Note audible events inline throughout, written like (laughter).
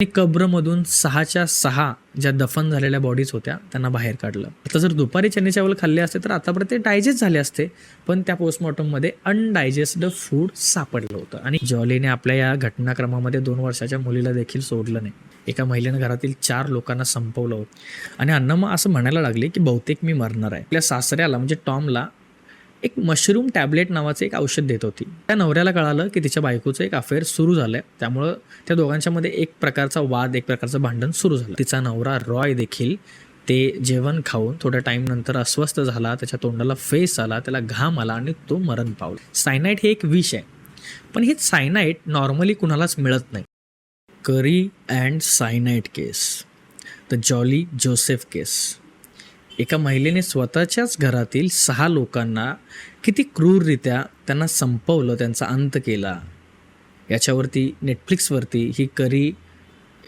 आणि कब्रमधून सहाच्या सहा ज्या दफन झालेल्या बॉडीज होत्या त्यांना बाहेर काढलं. आता जर दुपारी चणे चावल खाल्ले असते तर आतापर्यंत ते डायजेस्ट झाले असते पण त्या पोस्टमॉर्टममध्ये अनडायजेस्ड फूड सापडलं होतं. आणि जॉलीने आपल्या या घटनाक्रमामध्ये दोन वर्षाच्या मुलीला देखील सोडलं नाही. एका महिलेनं घरातील चार लोकांना संपवलं होतं. आणि अन्नम असं म्हणायला लागले की बहुतेक मी मरणार आहे. आपल्या सासऱ्याला म्हणजे टॉमला एक मशरूम टॅबलेट नावाचं एक औषध देत होती. त्या नवऱ्याला कळालं की तिच्या बायकोचं एक अफेअर सुरू झालंय. त्यामुळं त्या दोघांच्यामध्ये एक प्रकारचा वाद एक प्रकारचं भांडण सुरू झालं. तिचा नवरा रॉय देखील ते जेवण खाऊन थोड्या टाईमनंतर अस्वस्थ झाला. त्याच्या तोंडाला फेस आला त्याला घाम आला आणि तो मरण पावला. सायनाईट हे एक विष आहे. पण हे सायनाईट नॉर्मली कुणालाच मिळत नाही. Curry and cyanide case. The Jolly Joseph case. एका महिलेने स्वतःच्याच घरातील सहा लोकांना किती क्रूररित्या त्यांना संपवलं त्यांचा अंत केला? याच्यावरती नेटफ्लिक्सवरती ही करी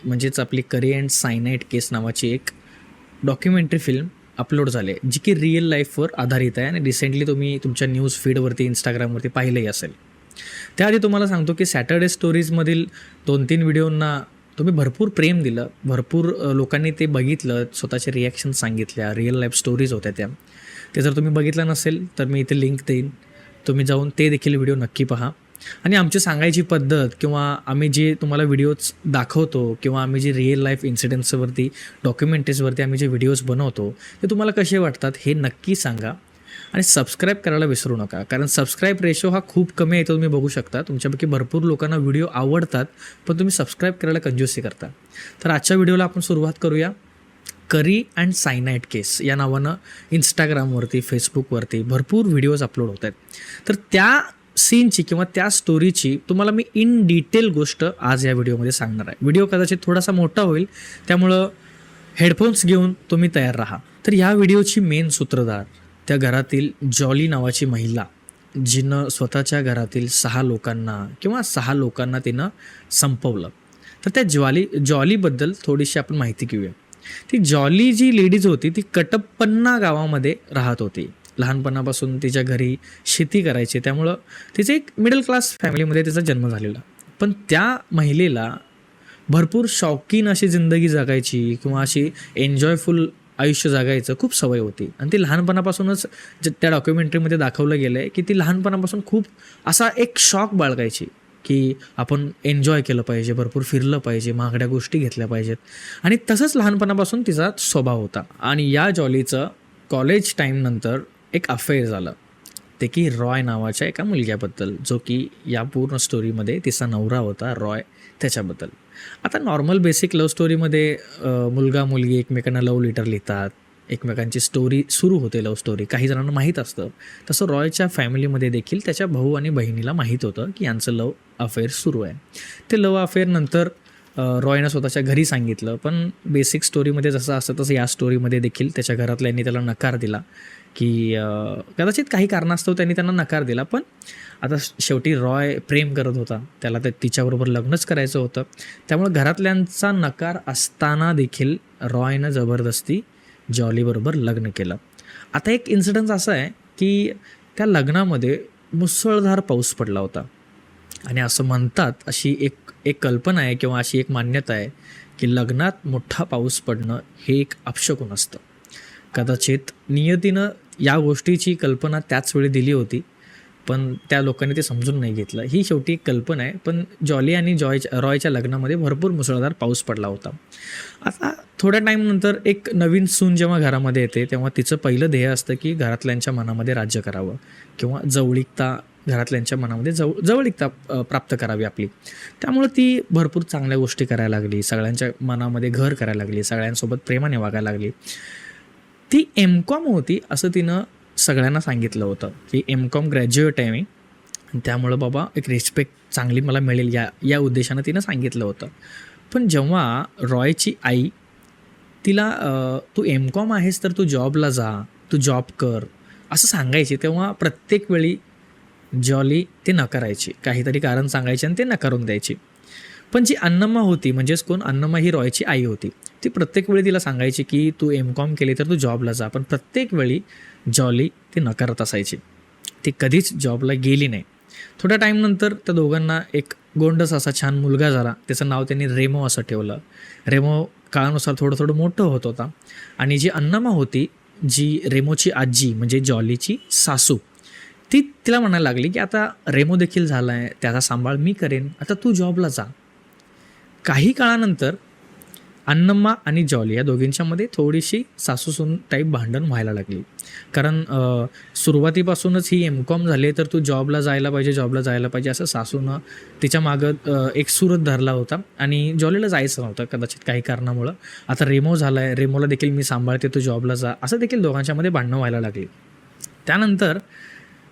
म्हणजेच आपली करी अँड सायनाईट केस नावाची एक डॉक्युमेंटरी फिल्म अपलोड झाली आहे जी की रिअल लाईफवर आधारित आहे आणि रिसेंटली तुम्ही तुमच्या न्यूज फीडवरती इंस्टाग्रामवरती पाहिलंही असेल. त्याआधी तुम्हाला सांगतो की सॅटर्डे स्टोरीजमधील दोन तीन व्हिडिओंना तुम्ही भरपूर प्रेम दिलं भरपूर लोकांनी ते बघितलं स्वतःचे रिॲक्शन सांगितल्या रिअल लाईफ स्टोरीज होत्या त्या. ते जर तुम्ही बघितलं नसेल तर मी इथे लिंक देईन. तुम्ही जाऊन ते देखील व्हिडिओ नक्की पहा. आणि आमची सांगायची पद्धत किंवा आम्ही जे तुम्हाला व्हिडिओज दाखवतो किंवा आम्ही जे रिअल लाईफ इन्सिडेंट्सवरती डॉक्युमेंटरीजवरती आम्ही जे व्हिडिओज बनवतो ते तुम्हाला कसे वाटतात हे नक्की सांगा. आणि सबस्क्राईब करायला विसरू नका. कारण सबस्क्राईब रेशो हा खूप कमी आहे तो तुम्ही बघू शकता. तुमच्यापैकी भरपूर लोकांना व्हिडिओ आवडतात पण तुम्ही सबस्क्राईब करायला कंजूसी करता. तर आजच्या व्हिडिओला आपण सुरुवात करूया. करी अँड सायनाईट केस या नावानं इंस्टाग्रामवरती फेसबुकवरती भरपूर व्हिडिओज अपलोड होत आहेत. तर त्या सीनची किंवा त्या स्टोरीची तुम्हाला मी इन डिटेल गोष्ट आज या व्हिडिओमध्ये सांगणार आहे. व्हिडिओ कदाचित थोडासा मोठा होईल त्यामुळं हेडफोन्स घेऊन तुम्ही तयार राहा. तर या व्हिडिओची मेन सूत्रधार त्या घरातील जॉली नावाची महिला जिनं स्वतःच्या घरातील सहा लोकांना किंवा सहा लोकांना तिनं संपवलं. तर त्या ज्वाली जॉलीबद्दल थोडीशी आपण माहिती घेऊया. ती जॉली जी लेडीज होती ती कटप्पन्ना गावामध्ये राहत होती. लहानपणापासून तिच्या घरी शेती करायची त्यामुळं तिचे एक मिडल क्लास फॅमिलीमध्ये तिचा जन्म झालेला. पण त्या महिलेला भरपूर शौकीन अशी जिंदगी जगायची किंवा अशी एन्जॉयफुल आयुष्य जगायचं खूप सवय होती. आणि ती लहानपणापासूनच ज- त्या डॉक्युमेंटरीमध्ये दाखवलं गेलं आहे की ती लहानपणापासून खूप असा एक शॉक बाळगायची की आपण एन्जॉय केलं पाहिजे भरपूर फिरलं पाहिजे महागड्या गोष्टी घेतल्या पाहिजेत. आणि तसंच लहानपणापासून तिचा स्वभाव होता. आणि या जॉलीचं कॉलेज टाईमनंतर एक अफेअर झालं. ते की रॉय नावाच्या एका मुलग्याबद्दल जो की या पूर्ण स्टोरीमध्ये तिचा नवरा होता रॉय त्याच्याबद्दल. आता नॉर्मल बेसिक लव्ह स्टोरीमध्ये मुलगा मुलगी एकमेकांना लव्ह लेटर लिहितात एकमेकांची स्टोरी सुरू होते लव्ह स्टोरी काही जणांना माहीत असतं. तसं रॉयच्या फॅमिलीमध्ये देखील त्याच्या भाऊ आणि बहिणीला माहीत होतं की यांचं लव अफेअर सुरू आहे. ते लव अफेअर नंतर रॉयनं स्वतःच्या घरी सांगितलं. पण बेसिक स्टोरीमध्ये जसं असतं तसं या स्टोरीमध्ये देखील त्याच्या घरातल्यांनी त्याला नकार दिला. की कदाचित काही कारणास्तव त्यांनी त्यांना नकार दिला पण आता शेवटी रॉय प्रेम करत होता. त्याला ते तिच्याबरोबर लग्नच करायचं होतं. त्यामुळे घरातल्यांचा नकार असताना देखील रॉयनं जबरदस्ती जॉलीबरोबर लग्न केलं. आता एक इन्सिडन्स असा आहे की त्या लग्नामध्ये मुसळधार पाऊस पडला होता. आणि असं म्हणतात अशी एक एक कल्पना आहे किंवा अशी एक मान्यता आहे की लग्नात मोठा पाऊस पडणं हे एक अपशकून असतं. कदाचित नियतीनं या गोष्टीची कल्पना त्याच वेळी दिली होती पण त्या लोकांनी ते समजून नाही घेतलं. ही शेवटी एक कल्पना आहे पण जॉली आणि जॉयच्या रॉयच्या लग्नामध्ये भरपूर मुसळधार पाऊस पडला होता. आता थोड्या टाईमनंतर एक नवीन सून जेव्हा घरामध्ये येते तेव्हा तिचं पहिलं ध्येय असतं की घरातल्यांच्या मनामध्ये राज्य करावं किंवा जवळिकता घरातल्यांच्या मनामध्ये जव जवळिकता प्राप्त करावी आपली. त्यामुळं ती भरपूर चांगल्या गोष्टी करायला लागली सगळ्यांच्या मनामध्ये घर करायला लागली सगळ्यांसोबत प्रेमाने वागायला लागली. ती एम कॉम होती असं तिनं सगळ्यांना सांगितलं होतं की एम कॉम ग्रॅज्युएट आहे मी. त्यामुळं बाबा एक रिस्पेक्ट चांगली मला मिळेल या या उद्देशानं तिनं सांगितलं होतं. पण जेव्हा रॉयची आई तिला तू एम कॉम आहेस तर तू जॉबला जा तू जॉब कर असं सांगायची तेव्हा प्रत्येक वेळी जॉली ते नकारायची. काहीतरी कारण सांगायचे आणि ते नकारून द्यायची. पण जी अन्नम्मा होती म्हणजेच कोण अन्नम्मा ही रॉयची आई होती. ती प्रत्येक वेळी तिला सांगायची की तू एम कॉम केली तर तू जॉबला जा. पण प्रत्येक वेळी जॉली ती नकारत असायची. ती कधीच जॉबला गेली नाही. थोड्या टाईमनंतर त्या दोघांना एक गोंडस असा छान मुलगा झाला. त्याचं नाव त्यांनी रेमो असं ठेवलं. रेमो काळानुसार थोडं थोडं मोठं होत होता. आणि जी अन्नमा होती जी रेमोची आजी म्हणजे जॉलीची सासू ती तिला म्हणायला लागली की आता रेमो देखील झाला आहे त्याचा सांभाळ मी करेन. आता तू जॉबला जा. काही काळानंतर अन्नम्मा आणि जॉली या दोघींच्यामध्ये थोडीशी सासूसून टाईप भांडण व्हायला लागली. कारण सुरुवातीपासूनच ही एम कॉम झाली तर तू जॉबला जायला पाहिजे जॉबला जायला पाहिजे असं सासूनं तिच्या मागं एक सुरत धरला होता. आणि जॉलीला जायचं नव्हतं कदाचित काही कारणामुळं. आता रेमो झाला आहे रेमोला देखील मी सांभाळते तू जॉबला जा असं देखील दोघांच्यामध्ये भांडणं व्हायला लागली. त्यानंतर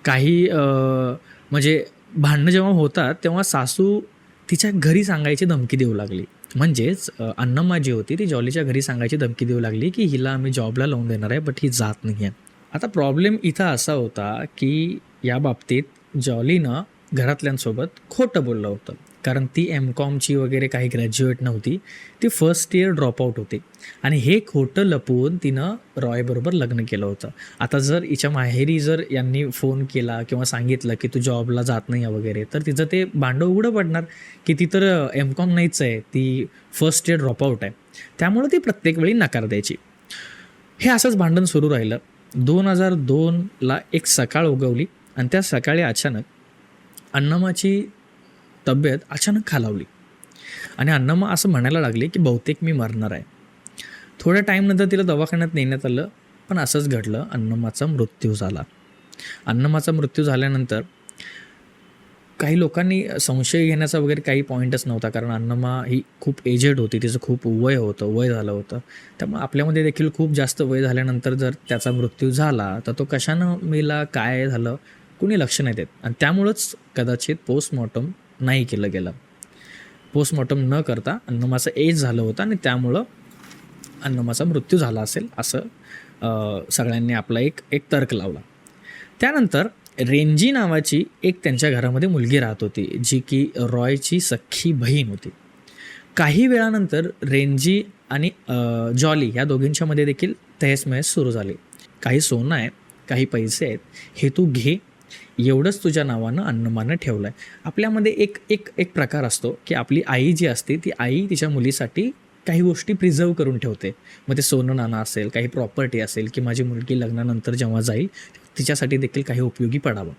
काही म्हणजे भांडणं जेव्हा होतात तेव्हा सासू तिच्या घरी सांगायची धमकी देऊ लागली. म्हणजेच अन्नम्मा जी होती ती जॉलीच्या घरी सांगायची धमकी देऊ लागली की हिला आम्ही जॉबला लावून देणार आहे बट ही जात नाही आहे आता प्रॉब्लेम इथं असा होता की या बाबतीत जॉलीनं घरातल्यांसोबत खोटं बोललं होतं. कारण ती एम कॉमची वगैरे काही ग्रॅज्युएट नव्हती. ती फर्स्ट इयर ड्रॉपआउट होती. आणि हे खोटं लपवून तिनं रॉयबरोबर लग्न केलं होतं. आता जर हिच्या माहेरी जर यांनी फोन केला किंवा सांगितलं की तू जॉबला जात नाही आहे वगैरे तर तिचं ते भांडं उघडं पडणार की ती तर एम कॉम नाहीच आहे. ती फर्स्ट इयर ड्रॉपआउट आहे. त्यामुळं ती प्रत्येक वेळी नकार द्यायची. हे असंच भांडण सुरू राहिलं. दोन हजार दोनला एक सकाळ उगवली आणि त्या सकाळी अचानक अन्नमाची तब्येत अचानक खालावली. आणि अण्णम्मा असं म्हणायला लागले की बहुतेक मी मरणार आहे. थोड्या टाईमनंतर तिला दवाखान्यात नेण्यात आलं पण असंच घडलं अन्नमाचा मृत्यू झाला. अन्नमाचा मृत्यू झाल्यानंतर काही लोकांनी संशय घेण्याचा वगैरे काही पॉईंटच नव्हता कारण अन्नमा ही खूप एजेड होती तिचं खूप वय होतं वय झालं होतं. त्यामुळे आपल्यामध्ये देखील खूप जास्त वय झाल्यानंतर जर त्याचा मृत्यू झाला तर तो कशानं मेला काय झालं कुणी लक्ष नाही देत. आणि त्यामुळंच कदाचित पोस्टमॉर्टम नाही केलं गेलं. पोस्टमॉर्टम न करता अन्नमाचं एज झालं होतं आणि त्यामुळं अन्नमाचा मृत्यू झाला असेल असं सगळ्यांनी आपला एक एक तर्क लावला. त्यानंतर रेंजी नावाची एक त्यांच्या घरामध्ये मुलगी राहत होती जी की रॉयची सख्खी बहीण होती. काही वेळानंतर रेंजी आणि जॉली या दोघींच्यामध्ये देखील तहसमहस सुरू झाली. काही सोनं आहे काही पैसे आहेत हे तू घे एवढंच तुझ्या नावानं अन्नमानं ठेवलं आहे आपल्यामध्ये एक एक एक प्रकार असतो की आपली आई जी असते ती आई तिच्या मुलीसाठी काही गोष्टी प्रिझर्व करून ठेवते. मग ते सोनं नाणं असेल काही प्रॉपर्टी असेल की माझी मुलगी लग्नानंतर जेव्हा जाईल तिच्यासाठी देखील काही उपयोगी पडावं.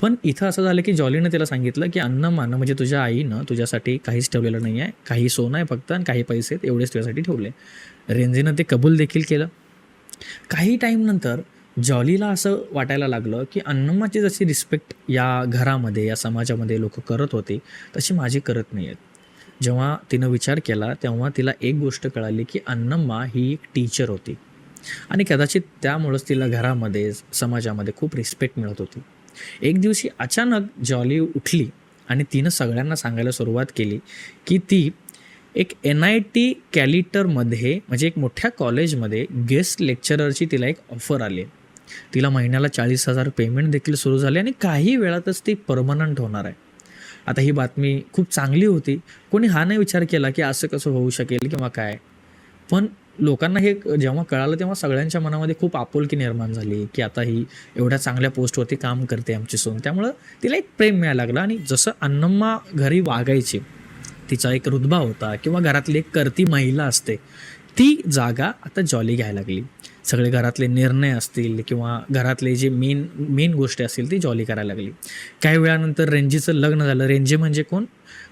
पण इथं असं झालं की जॉलीनं तिला सांगितलं की अन्न मानं म्हणजे तुझ्या आईनं तुझ्यासाठी काहीच ठेवलेलं नाही आहे काही सोनं आहे फक्त आणि काही पैसे आहेत एवढेच तुझ्यासाठी ठेवले. रेंजीनं ते कबूल देखील केलं. काही टाईमनंतर जॉलीला असं वाटायला लागलं की अन्नम्माची जशी रिस्पेक्ट या घरामध्ये या समाजामध्ये लोक करत होते तशी माझी करत नाही आहेत जेव्हा तिनं विचार केला तेव्हा तिला एक गोष्ट कळाली की अन्नम्मा ही एक टीचर होती. आणि कदाचित त्यामुळंच तिला घरामध्ये समाजामध्ये खूप रिस्पेक्ट मिळत होती. एक दिवशी अचानक जॉली उठली आणि तिनं सगळ्यांना सांगायला सुरुवात केली की ती एक एन आय टी कॅलिटरमध्ये म्हणजे एक मोठ्या कॉलेजमध्ये गेस्ट लेक्चररची तिला एक ऑफर आली. तिला महिन्याला चाळीस हजार पेमेंट देखील सुरू झाले आणि काही वेळातच ती परमनंट होणार आहे. आता ही बातमी खूप चांगली होती. कोणी हा नाही विचार केला की असं कसं होऊ शकेल किंवा काय. पण लोकांना हे जेव्हा कळालं तेव्हा सगळ्यांच्या मनामध्ये खूप आपुलकी निर्माण झाली की आता ही एवढ्या चांगल्या पोस्टवरती काम करते आमची सून. त्यामुळं तिला एक प्रेम मिळायला लागलं आणि जसं अन्नम्मा घरी वागायची तिचा एक रुतबा होता किंवा घरातली एक करती महिला असते ती जागा आता जॉली घ्यायला लागली. सगळे घरातले निर्णय असतील किंवा घरातले जे मेन मेन गोष्टी असतील ती जॉली करायला लागली. काही वेळानंतर रेंजीचं लग्न झालं. रेंजी म्हणजे कोण?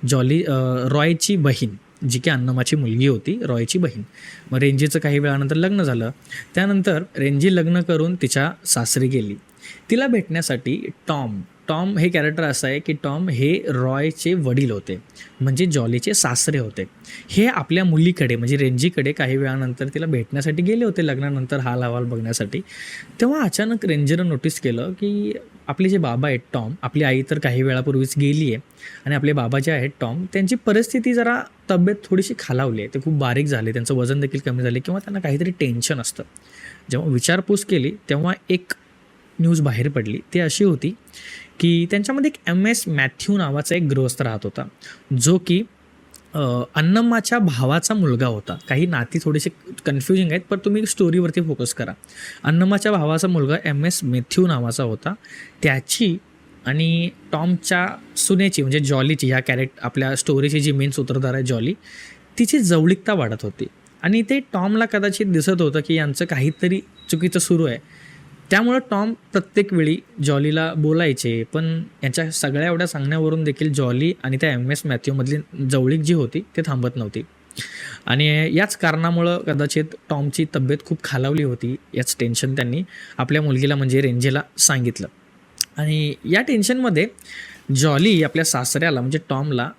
जॉली रॉयची बहीण जी की अन्नमाची मुलगी होती रॉयची बहीण. मग रेंजीचं काही वेळानंतर लग्न झालं. त्यानंतर रेंजी लग्न करून तिच्या सासरी गेली. तिला भेटण्यासाठी टॉम टॉम हे कॅरेक्टर असं आहे की टॉम हे रॉयचे वडील होते. म्हणजे जॉलीचे सासरे होते. हे आपल्या मुलीकडे म्हणजे रेंजीकडे काही वेळानंतर तिला भेटण्यासाठी गेले होते लग्नानंतर हाल अहवाल बघण्यासाठी. तेव्हा अचानक रेंजरनं नोटीस केलं की आपले जे बाबा आहेत टॉम आपली आई तर काही वेळापूर्वीच गेली आहे आणि आपले बाबा जे आहेत टॉम त्यांची परिस्थिती जरा तब्येत थोडीशी खालावली आहे. ते खूप बारीक झाले त्यांचं वजन देखील कमी झाले किंवा त्यांना काहीतरी टेन्शन असतं. जेव्हा विचारपूस केली तेव्हा एक न्यूज बाहेर पडली. ती अशी होती की त्यांच्यामध्ये एक एम एस मॅथ्यू नावाचा एक गृहस्थ राहत होता जो की अन्नम्माच्या भावाचा मुलगा होता. काही नाती थोडीशी कन्फ्युजिंग आहेत पण तुम्ही स्टोरीवरती फोकस करा. अन्नम्माच्या भावाचा मुलगा एम एस मॅथ्यू नावाचा होता. त्याची आणि टॉमच्या सुनेची म्हणजे जॉलीची ह्या कॅरेक्ट आपल्या स्टोरीची जी मेन सूत्रधार आहे जॉली तिची जवळीकता वाढत होती. आणि ते टॉमला कदाचित दिसत होतं की यांचं काहीतरी चुकीचं सुरू आहे. त्यामुळं टॉम प्रत्येक वेळी जॉलीला बोलायचे पण यांच्या सगळ्या एवढ्या सांगण्यावरून देखील जॉली आणि त्या एम एस मॅथ्यूमधली जवळीक जी होती ते थांबत नव्हती. आणि याच कारणामुळं कदाचित टॉमची तब्येत खूप खालावली होती याच टेन्शन त्यांनी आपल्या मुलगीला म्हणजे रेंजेला सांगितलं. आणि या टेन्शनमध्ये जॉली आपल्या सासऱ्याला म्हणजे टॉमला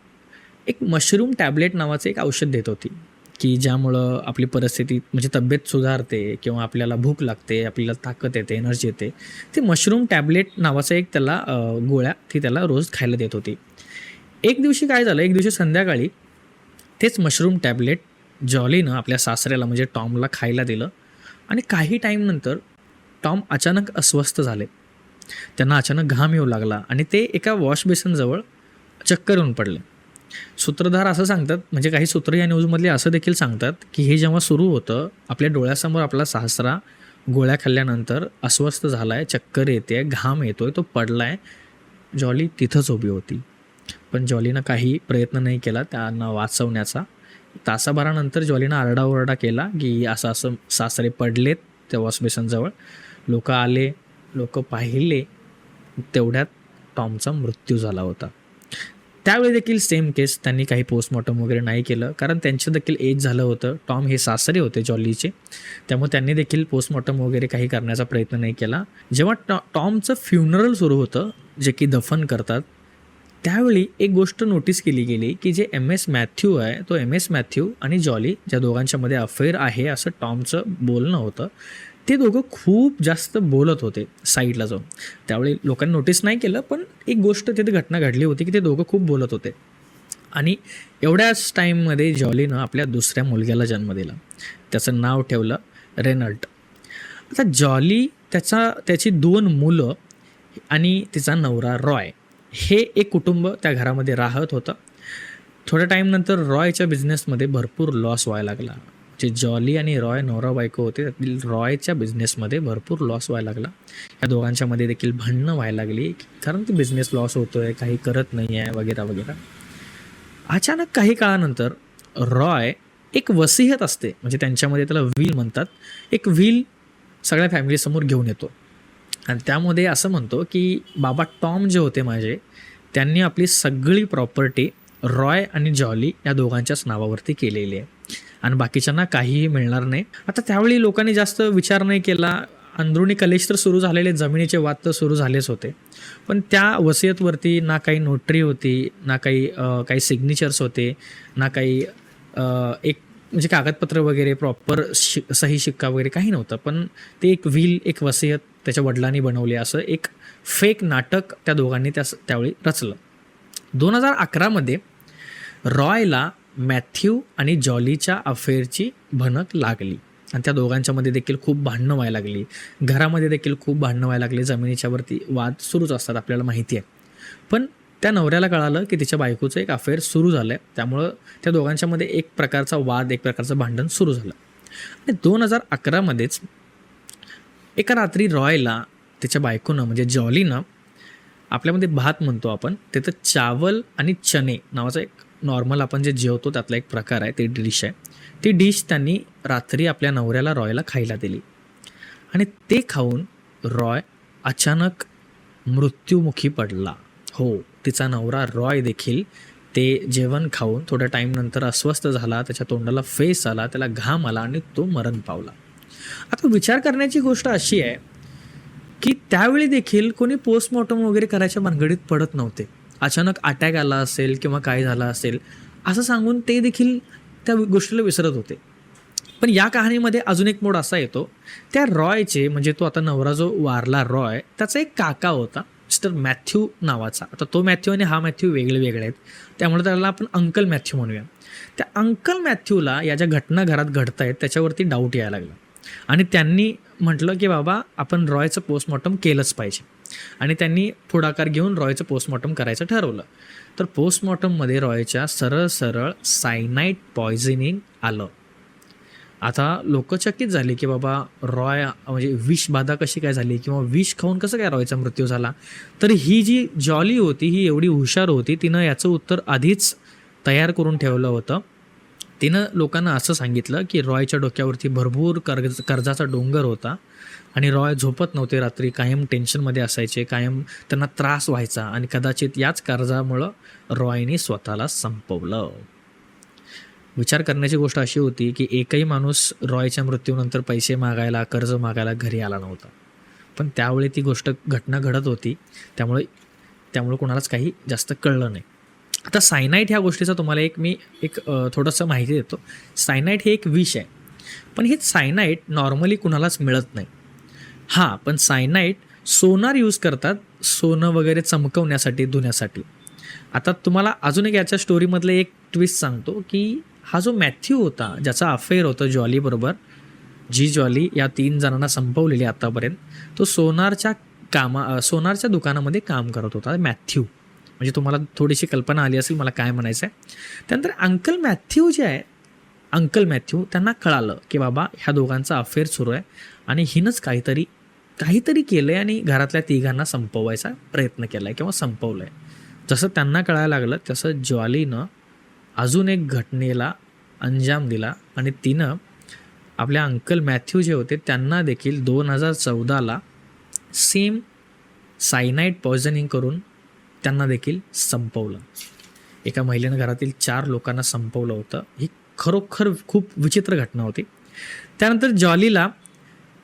एक मशरूम टॅबलेट नावाचं एक औषध देत होती. की ज्यामुळं आपली परिस्थिती म्हणजे तब्येत सुधारते किंवा आपल्याला भूक लागते आपल्याला ताकद येते एनर्जी येते ते मशरूम टॅबलेट नावाचा एक त्याला गोळ्या ती त्याला रोज खायला देत होती. एक दिवशी काय झालं एक दिवशी संध्याकाळी तेच मशरूम टॅबलेट जॉलीनं आपल्या सासऱ्याला म्हणजे टॉमला खायला दिलं आणि काही टाईमनंतर टॉम अचानक अस्वस्थ झाले. त्यांना अचानक घाम येऊ लागला आणि ते एका वॉश बेसिनजवळ चक्कर येऊन पडले. सूत्रधार असं सांगतात म्हणजे काही सूत्र या न्यूजमधले असं देखील सांगतात की हे जेव्हा सुरू होतं आपल्या डोळ्यासमोर आपला सासरा गोळ्या खाल्ल्यानंतर अस्वस्थ झाला आहे चक्कर येते घाम येतो आहे तो पडला आहे जॉली तिथंच उभी होती. पण जॉलीनं काही प्रयत्न नाही केला त्यांना वाचवण्याचा. तासाभरानंतर जॉलीनं आरडाओरडा केला की असं असं सासरे पडलेत त्या वॉशबेसनजवळ लोक आले लोक पाहिले तेवढ्यात टॉमचा मृत्यू झाला होता. त्यावेळी देखील सेम केस त्यांनी काही पोस्टमॉर्टम वगैरे नाही केलं. कारण त्यांचं देखील एज झालं होतं. टॉम हे सासरे होते जॉलीचे. त्यामुळे त्यांनी देखील पोस्टमॉर्टम वगैरे काही करण्याचा प्रयत्न नाही केला. जेव्हा टॉ टॉमचं फ्युनरल सुरू होतं जे की दफन करतात त्यावेळी एक गोष्ट नोटीस केली गेली की जे एम एस मॅथ्यू आहे तो एम एस मॅथ्यू आणि जॉली ज्या दोघांच्यामध्ये अफेअर आहे असं टॉमचं बोलणं होतं. ते दोघं खूप जास्त बोलत होते साईडला जाऊन. त्यावेळी लोकांनी नोटीस नाही केलं पण एक गोष्ट तिथे घटना घडली होती की ते दोघं खूप बोलत होते. आणि एवढ्याच टाईममध्ये जॉलीनं आपल्या दुसऱ्या मुलग्याला जन्म दिला. त्याचं नाव ठेवलं रेनल्ट. आता जॉली त्याचा त्याची दोन मुलं आणि तिचा नवरा रॉय हे एक कुटुंब त्या घरामध्ये राहत होतं. थोड्या टाईमनंतर रॉयच्या बिझनेसमध्ये भरपूर लॉस व्हायला लागला. जे जॉली आणि रॉय नवरा बायको होते त्यातील रॉयच्या बिझनेसमध्ये भरपूर लॉस व्हायला लागला. या दोघांच्यामध्ये देखील भांडणं व्हायला लागली कारण ते बिझनेस लॉस होतो आहे काही करत नाही आहे वगैरे वगैरे. अचानक काही काळानंतर रॉय एक वसीहत असते म्हणजे त्यांच्यामध्ये त्याला व्हील म्हणतात. एक व्हील सगळ्या फॅमिलीसमोर घेऊन येतो. आणि त्यामध्ये असं म्हणतो की बाबा टॉम जे होते माझे त्यांनी आपली सगळी प्रॉपर्टी रॉय आणि जॉली या दोघांच्याच नावावरती केलेली आहे. आणि बाकीच्यांना काहीही मिळणार नाही. आता त्यावेळी लोकांनी जास्त विचार नाही केला. अंदरुणी कलेश तर सुरू झालेले जमिनीचे वाद तर सुरू झालेच होते. पण त्या वसियतवरती ना काही नोटरी होती ना काही काही सिग्नेचर्स होते ना काही एक म्हणजे कागदपत्र वगैरे प्रॉपर शि सही शिक्का वगैरे काही नव्हतं. पण ते एक व्हील एक वसियत त्याच्या वडिलांनी बनवली. असं एक फेक नाटक त्या दोघांनी त्या त्यावेळी रचलं. दोन हजार अकरामध्ये रॉयला मॅथ्यू आणि जॉलीच्या अफेअरची भनक लागली. आणि त्या दोघांच्यामध्ये देखील खूप भांडणं व्हायला लागली. घरामध्ये देखील खूप भांडणं व्हायला लागली. जमिनीच्यावरती वाद सुरूच असतात आपल्याला माहिती आहे. पण त्या नवऱ्याला कळालं की तिच्या बायकोचं एक अफेअर सुरू झालं आहे त्यामुळं त्या दोघांच्यामध्ये एक प्रकारचा वाद एक प्रकारचं भांडण सुरू झालं. आणि दोन हजार अकरामध्येच एका रात्री रॉयला त्याच्या बायकोनं म्हणजे जॉलीनं आपल्यामध्ये भात म्हणतो आपण तिथं चावल आणि चणे नावाचा एक नॉर्मल आपण जे जेवतो त्यातला एक प्रकार आहे ती डिश आहे. ती डिश त्यांनी रात्री आपल्या नवऱ्याला रॉयला खायला दिली. आणि ते खाऊन रॉय अचानक मृत्युमुखी पडला. हो तिचा नवरा रॉय देखील ते जेवण खाऊन थोड्या टाईमनंतर अस्वस्थ झाला त्याच्या तोंडाला फेस आला त्याला घाम आला आणि तो मरण पावला. आता विचार करण्याची गोष्ट अशी आहे की त्यावेळी देखील कोणी पोस्टमॉर्टम वगैरे करायच्या भानगडीत पडत नव्हते. अचानक अटॅक आला असेल किंवा काय झालं असेल असं सांगून ते देखील त्या गोष्टीला विसरत होते. पण या कहाणीमध्ये अजून एक मोड असा येतो. त्या रॉयचे म्हणजे तो आता नवरा जो वारला रॉय त्याचा एक काका होता मिस्टर मॅथ्यू नावाचा. आता तो मॅथ्यू आणि हा मॅथ्यू वेगळे वेगळे आहेत. त्यामुळे त्याला आपण अंकल मॅथ्यू म्हणूया. त्या अंकल मॅथ्यूला या ज्या घटना घरात घडत आहेत त्याच्यावरती डाऊट यायला लागला. आणि त्यांनी म्हटलं की बाबा आपण रॉयचं पोस्टमॉर्टम केलंच पाहिजे. आणि त्यांनी पुढाकार घेऊन रॉयचं पोस्टमॉर्टम करायचं ठरवलं. तर पोस्टमॉर्टममध्ये रॉयच्या सरळ सरळ सायनाईट पॉयझनिंग आलं. आता लोक चकित झाले की बाबा रॉय म्हणजे विष बाधा कशी काय झाली किंवा विष खाऊन कसं काय रॉयचा मृत्यू झाला? तर ही जी जॉली होती ही एवढी हुशार होती तिनं याचं उत्तर आधीच तयार करून ठेवलं होतं. तिनं लोकांना असं सांगितलं की रॉयच्या डोक्यावरती भरपूर कर्ज कर्जाचा डोंगर होता आणि रॉय झोपत नव्हते रात्री कायम टेन्शनमध्ये असायचे कायम त्यांना त्रास व्हायचा आणि कदाचित याच कर्जामुळं रॉयने स्वतःला संपवलं. विचार करण्याची गोष्ट अशी होती की एकही माणूस रॉयच्या मृत्यूनंतर पैसे मागायला कर्ज मागायला घरी आला नव्हता. पण त्यावेळी ती गोष्ट घटना घडत होती त्यामुळे त्यामुळे कोणालाच काही जास्त कळलं नाही. आता सायनाईट ह्या गोष्टीचा तुम्हाला एक मी एक थोडंसं माहिती देतो. सायनाईट हे एक विष आहे. पण हे सायनाईट नॉर्मली कुणालाच मिळत नाही. हां पण सायनाईट सोनार यूज करतात सोनं वगैरे चमकवण्यासाठी धुण्यासाठी. आता तुम्हाला अजून एक याच्या स्टोरीमधले एक ट्विस्ट सांगतो की हा जो मॅथ्यू होता ज्याचा अफेअर होता जॉलीबरोबर जी जॉली या तीन जणांना संपवलेली आतापर्यंत तो सोनारच्या कामा सोनारच्या दुकानामध्ये काम करत होता मॅथ्यू म्हणजे तुम्हाला थोडीशी कल्पना आली असेल मला काय म्हणायचं आहे त्यानंतर अंकल मॅथ्यू जे आहे अंकल मॅथ्यू त्यांना कळालं की बाबा ह्या दोघांचा अफेअर सुरू आहे आणि हिनंच काहीतरी काहीतरी केलं आहे आणि घरातल्या तिघांना संपवायचा प्रयत्न केला आहे किंवा संपवलं आहे जसं त्यांना कळायला लागलं तसं ज्वालीनं अजून एक घटनेला अंजाम दिला आणि तिनं आपल्या अंकल मॅथ्यू जे होते त्यांना देखील दोन हजार चौदाला सेम सायनाईट पॉयझनिंग करून त्यांना देखील संपवलं. एका महिलेनं घरातील चार लोकांना संपवलं होतं. ही खरोखर खूप विचित्र घटना होती. त्यानंतर जॉलीला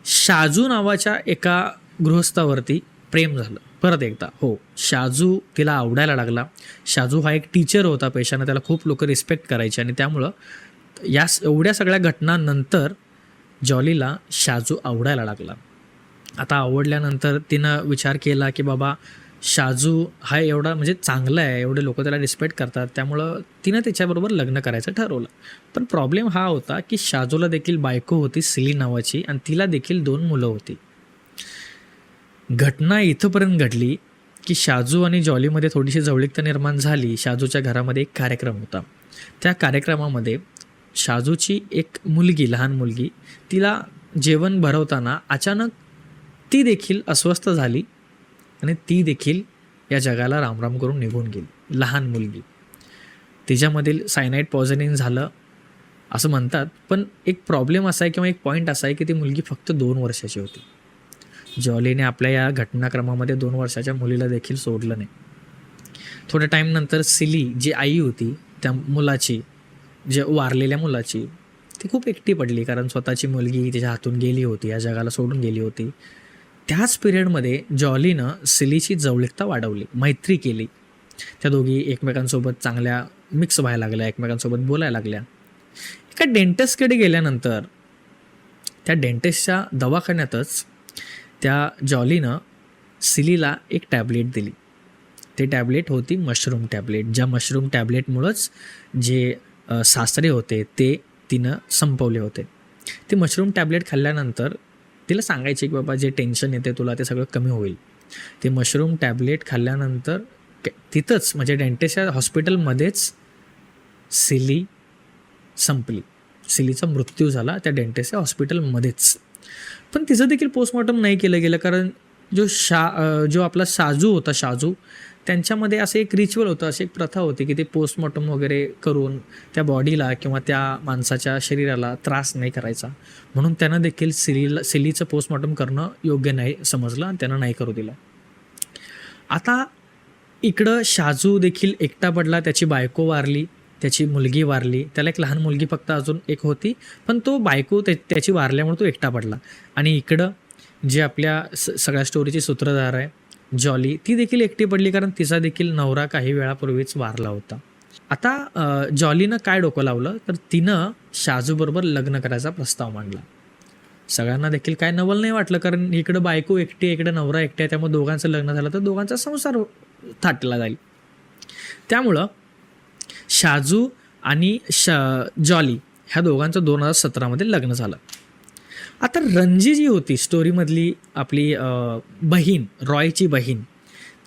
शाजू नावाच्या एका गृहस्थावरती प्रेम झालं. परत एकदा हो शाजू तिला आवडायला लागला. शाजू हा एक टीचर होता पेशानं त्याला खूप लोक रिस्पेक्ट करायचे आणि त्यामुळं या एवढ्या सगळ्या घटनांनंतर जॉलीला शाजू आवडायला लागला. आता आवडल्यानंतर तिनं विचार केला की बाबा शाजू हा एवढा म्हणजे चांगला आहे एवढे लोक त्याला रिस्पेक्ट करतात त्यामुळं तिनं त्याच्याबरोबर लग्न करायचं ठरवलं. पण प्रॉब्लेम हा होता की शाजूला देखील बायको होती सिली नावाची आणि तिला देखील दोन मुलं होती. घटना इथंपर्यंत घडली की शाजू आणि जॉलीमध्ये थोडीशी जवळीकता निर्माण झाली. शाजूच्या घरामध्ये एक कार्यक्रम होता. त्या कार्यक्रमामध्ये शाजूची एक मुलगी लहान मुलगी तिला जेवण भरवताना अचानक ती देखील अस्वस्थ झाली. आणि ती देखील या जगाला रामराम करून निघून गेली. लहान मुलगी. तिच्यामधील सायनाईट पॉझनिंग झालं असं म्हणतात पण एक प्रॉब्लेम असा आहे किंवा एक पॉईंट असा आहे की ती मुलगी फक्त दोन वर्षाची होती. जॉलीने आपल्या या घटनाक्रमामध्ये दोन वर्षाच्या मुलीला देखील सोडलं नाही. थोड्या टाईमनंतर सिली जी आई होती त्या मुलाची जे वारलेल्या मुलाची ती खूप एकटी पडली कारण स्वतःची मुलगी तिच्या हातून गेली होती या जगाला सोडून गेली होती. त्याच पिरियडमध्ये जॉलीनं सिलीची जवळीकता वाढवली मैत्री केली. त्या दोघी एकमेकांसोबत चांगल्या मिक्स व्हायला लागल्या एकमेकांसोबत बोलायला लागल्या. एका डेंटिस्टकडे गेल्यानंतर त्या डेंटिस्टच्या दवाखान्यातच त्या जॉलीनं सिलीला एक टॅबलेट दिली. ते टॅबलेट होती मशरूम टॅबलेट. ज्या मशरूम टॅबलेटमुळंच जे सासरे होते ते तिनं संपवले होते. ते मशरूम टॅबलेट खाल्ल्यानंतर तिला सांगायचे की बाबा जे टेन्शन येते तुला ते सगळं कमी होईल. ते मशरूम टॅबलेट खाल्ल्यानंतर तिथंच म्हणजे डेंटिस्टच्या हॉस्पिटलमध्येच सिली संपली. सिलीचा मृत्यू झाला त्या डेंटिस्टच्या हॉस्पिटलमध्येच पण तिचं देखील पोस्टमॉर्टम नाही केलं गेलं कारण जो शा जो आपला साजू होता शाजू त्यांच्यामध्ये असं एक रिच्युअल होतं अशी एक प्रथा होती की ते पोस्टमॉर्टम वगैरे करून त्या बॉडीला किंवा त्या माणसाच्या शरीराला त्रास नाही करायचा. म्हणून त्यांना देखील सिलीला सिलीचं पोस्टमॉर्टम करणं योग्य नाही समजलं आणि त्यांना नाही करू दिलं. आता इकडं शाजू देखील एकटा पडला त्याची बायको वारली त्याची मुलगी वारली. त्याला एक लहान मुलगी फक्त अजून एक होती पण तो बायको त्या त्याची वारल्यामुळे तो एकटा पडला. आणि इकडं जे आपल्या स सगळ्या स्टोरीची सूत्रधार आहे जॉली ती देखील एकटी पडली कारण तिचा देखील नवरा काही वेळापूर्वीच वारला होता. आता जॉलीनं काय डोकं लावलं? तर तिनं शाजूबरोबर लग्न करायचा प्रस्ताव मांडला. सगळ्यांना देखील काय नवल नाही वाटलं कारण इकडं बायको एकटी इकडं नवरा एकटी आहे त्यामुळे दोघांचं लग्न झालं तर दोघांचा संसार थाटला जाईल. त्यामुळं शाजू आणि श जॉली ह्या दोघांचं दोन हजार सतरामध्ये लग्न झालं. आता रणजी जी होती स्टोरीमधली आपली बहीण रॉयची बहीण.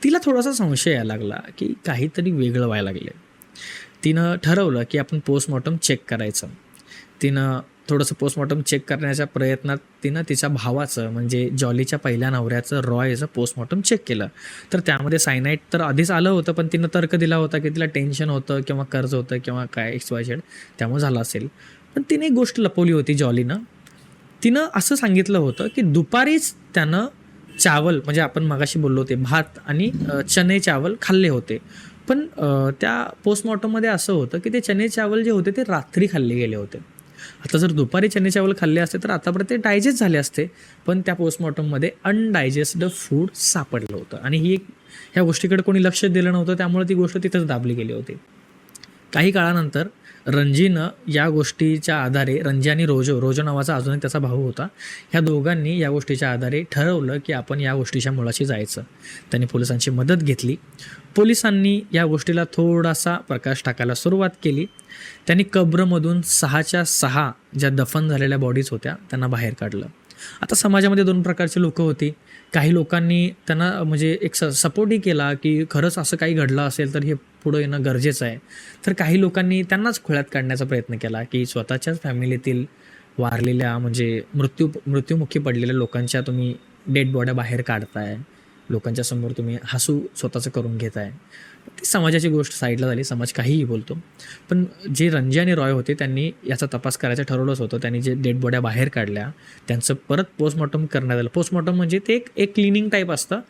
तिला थोडासा संशय यायला लागला की काहीतरी वेगळं व्हायला लागलं तिनं ठरवलं की आपण पोस्टमॉर्टम चेक करायचं. तिनं थोडंसं पोस्टमॉर्टम चेक करण्याच्या प्रयत्नात तिनं तिच्या भावाचं म्हणजे जॉलीच्या पहिल्या नवऱ्याचं रॉयचं पोस्टमॉर्टम चेक केलं. तर त्यामध्ये सायनाईट तर आधीच आलं होतं पण तिनं तर्क दिला होता की तिला टेन्शन होतं किंवा कर्ज होतं किंवा काय एक्स वाय झेड त्यामुळे झालं असेल. पण तिने एक गोष्ट लपवली होती जॉलीनं तिनं असं सांगितलं होतं की दुपारीच त्यानं चावल म्हणजे आपण मगाशी बोललो होते भात आणि चने चणे चावल खाल्ले होते. पण त्या पोस्टमॉर्टममध्ये असं होतं की ते चणे चावल जे होते ते रात्री खाल्ले गेले होते. आता जर दुपारी चणे चावल खाल्ले असते तर आतापर्यंत ते डायजेस्ट झाले असते पण त्या पोस्टमॉर्टममध्ये अनडायजेस्ड फूड सापडलं होतं. आणि ही एक ह्या गोष्टीकडे कोणी लक्ष दिलं नव्हतं त्यामुळे ती गोष्ट तिथंच दाबली गेली होती. काही काळानंतर रणजीनं या गोष्टीच्या आधारे रणजी आणि रोजो रोजो नावाचा अजून एक त्याचा भाऊ होता ह्या दोघांनी या गोष्टीच्या आधारे ठरवलं की आपण या गोष्टीच्या मुळाशी जायचं. त्यांनी पोलिसांची मदत घेतली. पोलिसांनी या गोष्टीला थोडासा प्रकाश टाकायला सुरुवात केली. त्यांनी कब्रमधून सहाच्या सहा ज्या दफन झालेल्या बॉडीज होत्या त्यांना बाहेर काढलं. आता समाजामध्ये दोन प्रकारची लोकं होती. काही लोकांनी त्यांना म्हणजे एक स सपोर्टही केला की खरंच असं काही घडलं असेल तर हे पुढं येणं गरजेचं आहे. तर काही लोकांनी त्यांनाच खोळ्यात काढण्याचा प्रयत्न केला की स्वतःच्याच फॅमिलीतील वारलेल्या म्हणजे मृत्यू मृत्युमुखी पडलेल्या लोकांच्या तुम्ही डेड बॉड्या बाहेर काढताय. लोकांच्या समोर तुम्ही हसू स्वतःचं करून घेताय. ती समाजाची गोष्ट साईडला झाली समाज काहीही बोलतो. पण जे रणजी आणि रॉय होते त्यांनी याचा तपास करायचं ठरवलंच होतं. त्यांनी जे डेड बॉड्या बाहेर काढल्या त्यांचं परत पोस्टमॉर्टम करण्यात आलं. पोस्टमॉर्टम म्हणजे ते एक एक क्लिनिंग टाईप असतं.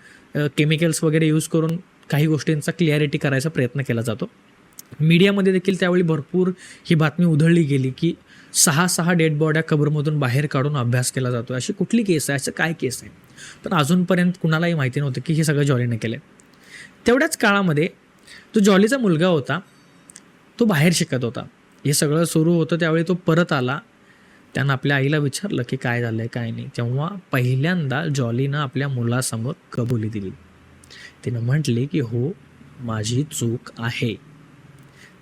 केमिकल्स वगैरे यूज करून काही गोष्टींचा क्लिअरिटी करायचा प्रयत्न केला जातो. मीडियामध्ये देखील त्यावेळी भरपूर ही बातमी उधळली गेली की सहा सहा डेड बॉड्या कबरमधून बाहेर काढून अभ्यास केला जातो अशी कुठली केस आहे? असं काय केस आहे? पण अजूनपर्यंत कुणालाही माहिती नव्हतं की हे सगळं जॉलीने केलं तेवढ्याच काळामध्ये जो जॉलीचा मुलगा होता तो बाहेर शिकत होता. हे सगळं सुरू होतं त्यावेळी तो परत आला. त्यानं आपल्या आईला विचारलं की काय झालं आहे काय नाही. तेव्हा पहिल्यांदा जॉलीनं आपल्या मुलासमोर कबुली दिली. तिनं म्हटली की हो माझी चूक आहे.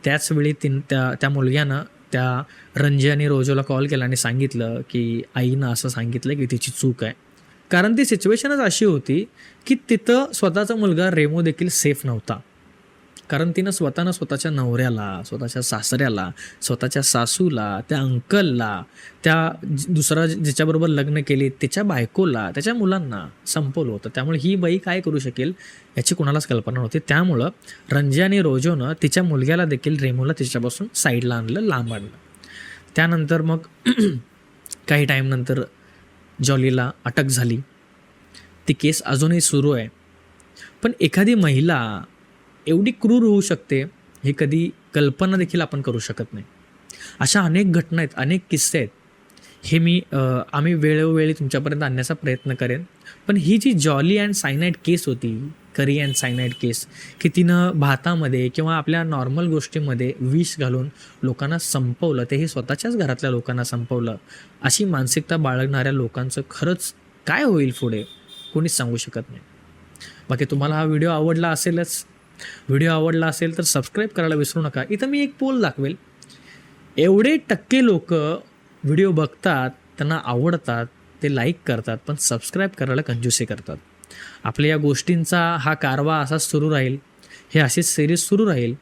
त्याचवेळी तिन त्या त्या मुलग्यानं त्या रंजी आणि रोजोला कॉल केला आणि सांगितलं की आईनं असं सांगितलं की तिची चूक आहे. कारण ती सिच्युएशनच अशी होती की तिथं स्वतःचा मुलगा रेमो देखील सेफ नव्हता. कारण तिनं स्वतःनं स्वतःच्या नवऱ्याला स्वतःच्या सासऱ्याला स्वतःच्या सासूला त्या अंकलला त्या दुसरा जिच्याबरोबर ज्याच्याबरोबर लग्न केले त्याच्या बायकोला त्याच्या मुलांना संपवलं होतं. त्यामुळे ही बाई काय करू शकेल याची कोणालाच कल्पना नव्हती. त्यामुळं रंजी आणि रोजोनं तिच्या मुलग्याला देखील रेमोला तिच्यापासून साईडला आणलं लांब आणलं. त्यानंतर मग (clears throat) काही टाईमनंतर जॉलीला अटक झाली. ती केस अजूनही सुरू आहे. पण एखादी महिला एवढी क्रूर होऊ शकते हे कधी कल्पना देखील आपण करू शकत नाही. अशा अनेक घटना आहेत अनेक किस्से आहेत. हे मी आम्ही वेळोवेळी तुमच्यापर्यंत आणण्याचा प्रयत्न करेन. पण ही जी जॉली अँड सायनाईट केस होती करी अँड सायनाईड केस की तिनं भातामध्ये किंवा आपल्या नॉर्मल गोष्टीमध्ये विष घालून लोकांना संपवलं. तेही स्वतःच्याच घरातल्या लोकांना संपवलं. अशी मानसिकता बाळगणाऱ्या लोकांचं खरंच काय होईल पुढे? कोणीच सांगू शकत नाही. बाकी तुम्हाला हा व्हिडिओ आवडला असेलच. व्हिडिओ आवडला असेल तर सबस्क्राईब करायला विसरू नका. इथं मी एक पोल दाखवेल. एवढे टक्के लोक व्हिडिओ बघतात त्यांना आवडतात ते लाईक करतात पण सबस्क्राईब करायला कंजूसी करतात. आपल्या या गोष्टींचा हा कारवा असाच सुरू राहील हे अशीच सिरीज सुरू राहील.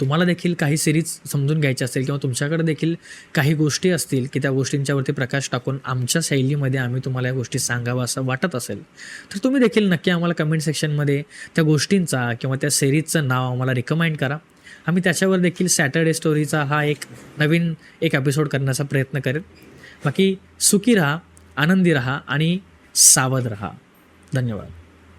तुम्हाला देखील काही सिरीज समजून घ्यायची असेल किंवा तुमच्याकडे देखील काही गोष्टी असतील की त्या गोष्टींच्यावरती प्रकाश टाकून आमच्या शैलीमध्ये आम्ही तुम्हाला या गोष्टी सांगावं असं वाटत असेल तर तुम्ही देखील नक्की आम्हाला कमेंट सेक्शनमध्ये त्या गोष्टींचा किंवा त्या सिरीजचं नाव आम्हाला रिकमेंड करा. आम्ही त्याच्यावर देखील सॅटर्डे स्टोरीचा हा एक नवीन एक एपिसोड करण्याचा प्रयत्न करेन. बाकी सुखी राहा आनंदी राहा आणि सावध राहा. धन्यवाद.